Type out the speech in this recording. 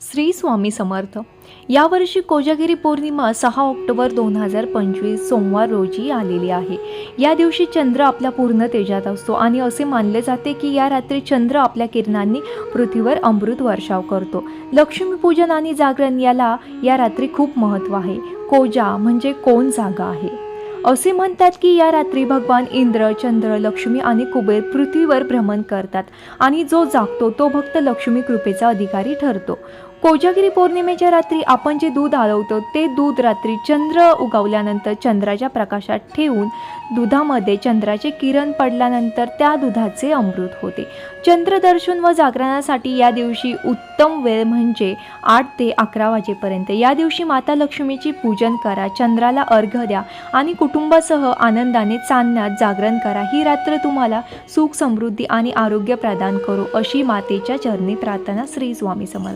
श्री स्वामी समर्थ. यावर्षी कोजागिरी पौर्णिमा सहा ऑक्टोबर दोन हजार पंचवीस सोमवार रोजी आलेली आहे. या दिवशी चंद्र आपल्या पूर्ण तेजात असतो आणि असे मानले जाते की या रात्री चंद्र आपल्या किरणांनी पृथ्वीवर अमृत वर्षाव करतो. लक्ष्मीपूजन आणि जागरण याला या रात्री खूप महत्त्व आहे. कोजा म्हणजे कोण जागा आहे? असे म्हणतात की या रात्री भगवान इंद्र चंद्र लक्ष्मी आणि कुबेर पृथ्वीवर भ्रमण करतात आणि जो जागतो तो भक्त लक्ष्मी कृपेचा अधिकारी ठरतो. कोजागिरी पौर्णिमेच्या रात्री आपण जे दूध आळवतो ते दूध रात्री चंद्र उगवल्यानंतर चंद्राच्या प्रकाशात ठेवून दुधामध्ये चंद्राचे किरण पडल्यानंतर त्या दुधाचे अमृत होते. चंद्रदर्शन व जागरणासाठी या दिवशी उत्तम वेळ म्हणजे आठ ते अकरा वाजेपर्यंत. या दिवशी माता लक्ष्मीची पूजन करा चंद्राला अर्घ द्या आणि कुटुंबासह आनंदाने चांदण्यात जागरण करा. ही रात्र तुम्हाला सुख समृद्धी आणि आरोग्य प्रदान करू अशी मातेच्या चरणी प्रार्थना श्री स्वामी समर्थ